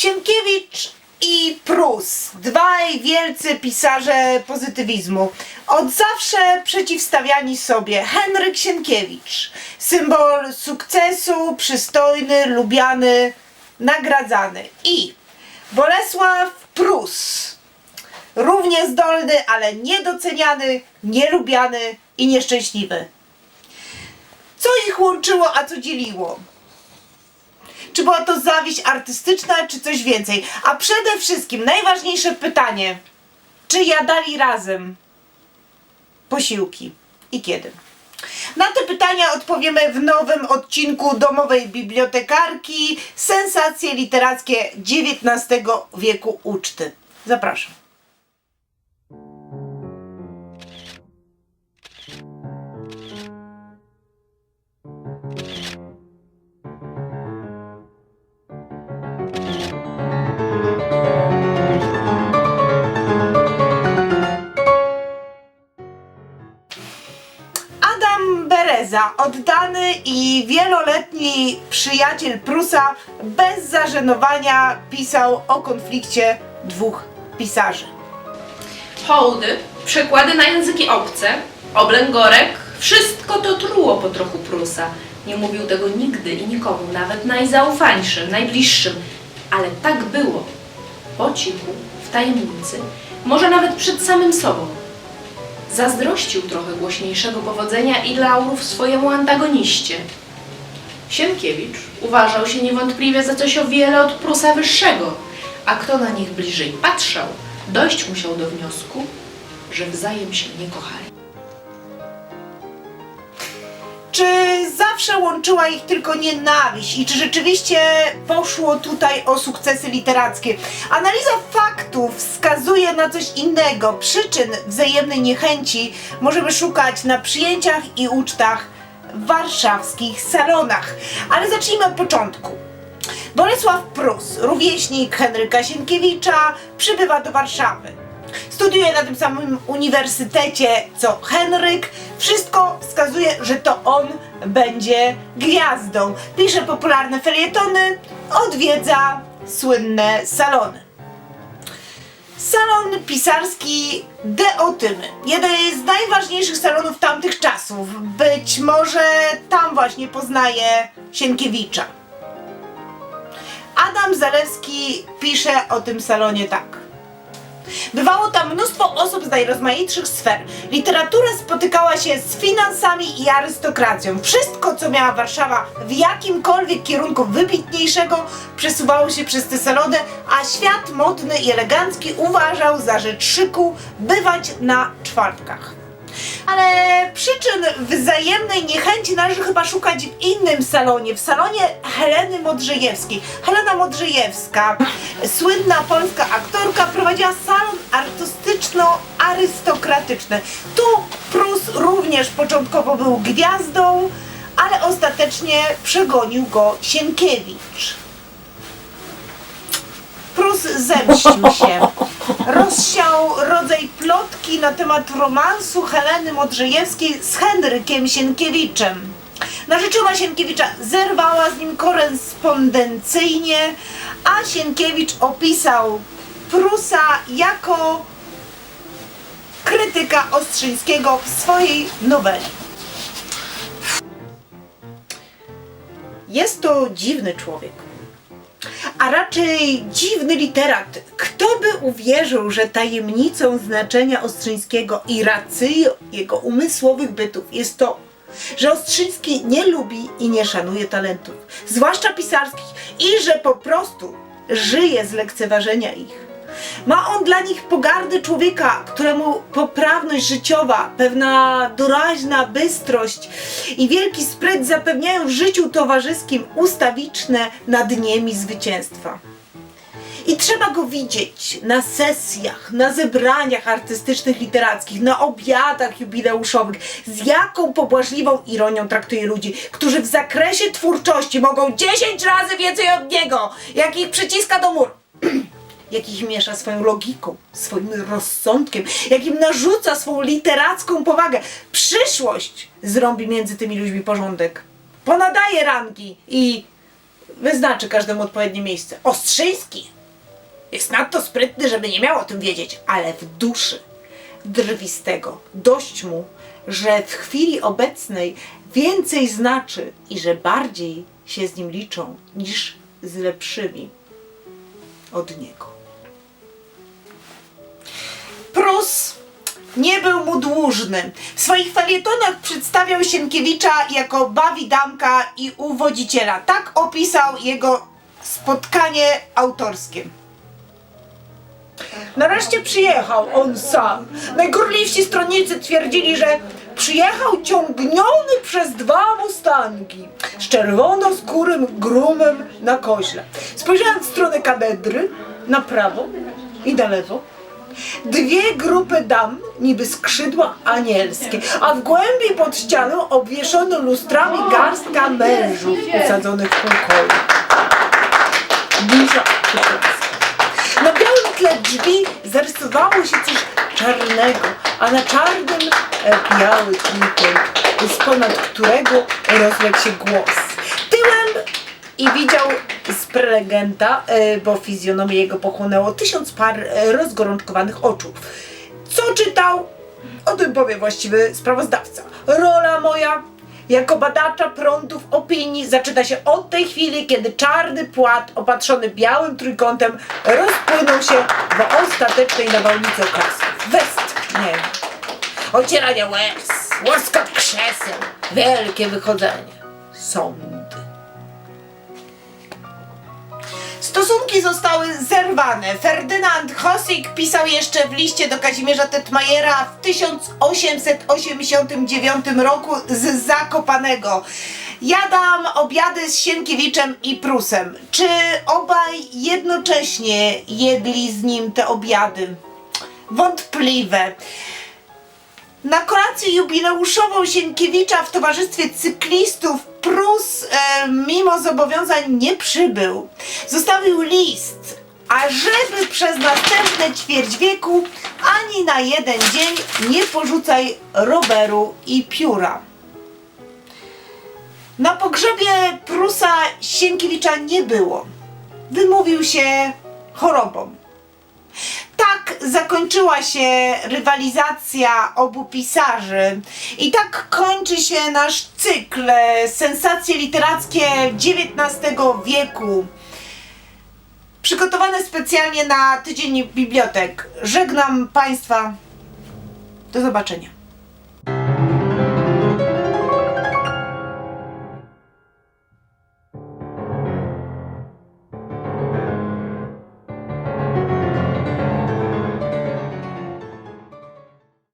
Sienkiewicz i Prus, dwaj wielcy pisarze pozytywizmu, od zawsze przeciwstawiani sobie. Henryk Sienkiewicz, symbol sukcesu, przystojny, lubiany, nagradzany. I Bolesław Prus, równie zdolny, ale niedoceniany, nielubiany i nieszczęśliwy. Co ich łączyło, a co dzieliło? Czy była to zawiść artystyczna, czy coś więcej? A przede wszystkim najważniejsze pytanie: czy jadali razem posiłki i kiedy? Na te pytania odpowiemy w nowym odcinku Domowej Bibliotekarki Sensacje literackie XIX wieku uczty. Zapraszam. Bereza, oddany i wieloletni przyjaciel Prusa, bez zażenowania pisał o konflikcie dwóch pisarzy. Hołdy, przekłady na języki obce, oblęgorek, wszystko to truło po trochu Prusa. Nie mówił tego nigdy i nikomu, nawet najzaufańszym, najbliższym, ale tak było. Po cichu, w tajemnicy, może nawet przed samym sobą. Zazdrościł trochę głośniejszego powodzenia i laurów swojemu antagoniście. Sienkiewicz uważał się niewątpliwie za coś o wiele od Prusa wyższego, a kto na nich bliżej patrzał, dojść musiał do wniosku, że wzajem się nie kochali. Czy zawsze łączyła ich tylko nienawiść i czy rzeczywiście poszło tutaj o sukcesy literackie? Analiza faktów wskazuje na coś innego. Przyczyn wzajemnej niechęci możemy szukać na przyjęciach i ucztach w warszawskich salonach. Ale zacznijmy od początku. Bolesław Prus, rówieśnik Henryka Sienkiewicza, przybywa do Warszawy. Studiuje na tym samym uniwersytecie co Henryk. Wszystko wskazuje, że to on będzie gwiazdą. Pisze popularne felietony, odwiedza słynne salony. Salon pisarski Deotymy. Jeden z najważniejszych salonów tamtych czasów. Być może tam właśnie poznaje Sienkiewicza. Adam Zalewski pisze o tym salonie tak. Bywało tam mnóstwo osób z najrozmaitszych sfer. Literatura spotykała się z finansami i arystokracją. Wszystko, co miała Warszawa w jakimkolwiek kierunku wybitniejszego, przesuwało się przez te salony, a świat modny i elegancki uważał za rzecz szyku bywać na czwartkach. Ale przyczyn wzajemnej niechęci należy chyba szukać w innym salonie, w salonie Heleny Modrzejewskiej. Helena Modrzejewska, słynna polska aktorka, prowadziła salon artystyczno-arystokratyczny. Tu Prus również początkowo był gwiazdą, ale ostatecznie przegonił go Sienkiewicz. Prus zemścił się. Rozsiał rodzaj plotki na temat romansu Heleny Modrzejewskiej z Henrykiem Sienkiewiczem. Narzeczona Sienkiewicza zerwała z nim korespondencyjnie, a Sienkiewicz opisał Prusa jako krytyka Ostrzyńskiego w swojej noweli. Jest to dziwny człowiek a raczej dziwny literat. Kto by uwierzył, że tajemnicą znaczenia Ostrzyńskiego i racyją jego umysłowych bytów jest to, że Ostrzyński nie lubi i nie szanuje talentów, zwłaszcza pisarskich, i że po prostu żyje z lekceważenia ich. Ma on dla nich pogardę człowieka, któremu poprawność życiowa, pewna doraźna bystrość i wielki spryt zapewniają w życiu towarzyskim ustawiczne nad nimi zwycięstwa. I trzeba go widzieć na sesjach, na zebraniach artystycznych, literackich, na obiadach jubileuszowych, z jaką pobłażliwą ironią traktuje ludzi, którzy w zakresie twórczości mogą 10 razy więcej od niego, jak ich przyciska do muru jak ich miesza swoją logiką, swoim rozsądkiem, jak im narzuca swą literacką powagę. Przyszłość zrobi między tymi ludźmi porządek. Ponadaje rangi i wyznaczy każdemu odpowiednie miejsce. Ostrzyński jest nadto sprytny, żeby nie miał o tym wiedzieć, ale w duszy drwi z tego. Dość mu, że w chwili obecnej więcej znaczy i że bardziej się z nim liczą niż z lepszymi od niego. Nie był mu dłużny. W swoich felietonach przedstawiał Sienkiewicza jako bawidamka i uwodziciela. Tak opisał jego spotkanie autorskie. Nareszcie przyjechał on sam. Najgorliwsi stronnicy twierdzili, że przyjechał ciągniony przez dwa mustangi z czerwonoskórym grumem na koźle. Spojrzałem w stronę katedry, na prawo i na lewo. Dwie grupy dam, niby skrzydła anielskie, a w głębi pod ścianą obwieszono lustrami garstka mężów usadzonych w pokoju. Burza hitlowska. Na białym tle drzwi zarysowało się coś czarnego, a na czarnym e, biały trójkąt, z ponad którego rozległ się głos. Tyłem i widział z prelegenta, e, bo fizjonomię jego pochłonęło tysiąc par e, rozgorączkowanych oczu. Co czytał? O tym powie właściwy sprawozdawca. Rola moja jako badacza prądów opinii zaczyna się od tej chwili, kiedy czarny płat opatrzony białym trójkątem rozpłynął się w ostatecznej nawałnicy oklasków. Westchnienie, ocieranie łez, łaskot krzeseł, wielkie wychodzenie, sądy. Stosunki zostały zerwane. Ferdynand Hosik pisał jeszcze w liście do Kazimierza Tetmajera w 1889 roku z Zakopanego. Jadam obiady z Sienkiewiczem i Prusem. Czy obaj jednocześnie jedli z nim te obiady? Wątpliwe. Na kolację jubileuszową Sienkiewicza w towarzystwie cyklistów Prus e, mimo zobowiązań nie przybył. Zostawił list, a żeby przez następne ćwierć wieku ani na jeden dzień nie porzucaj roweru i pióra. Na pogrzebie Prusa Sienkiewicza nie było. Wymówił się chorobą. Tak zakończyła się rywalizacja obu pisarzy. I tak kończy się nasz cykl e, Sensacje literackie XIX wieku. Przygotowane specjalnie na tydzień bibliotek. Żegnam Państwa. Do zobaczenia.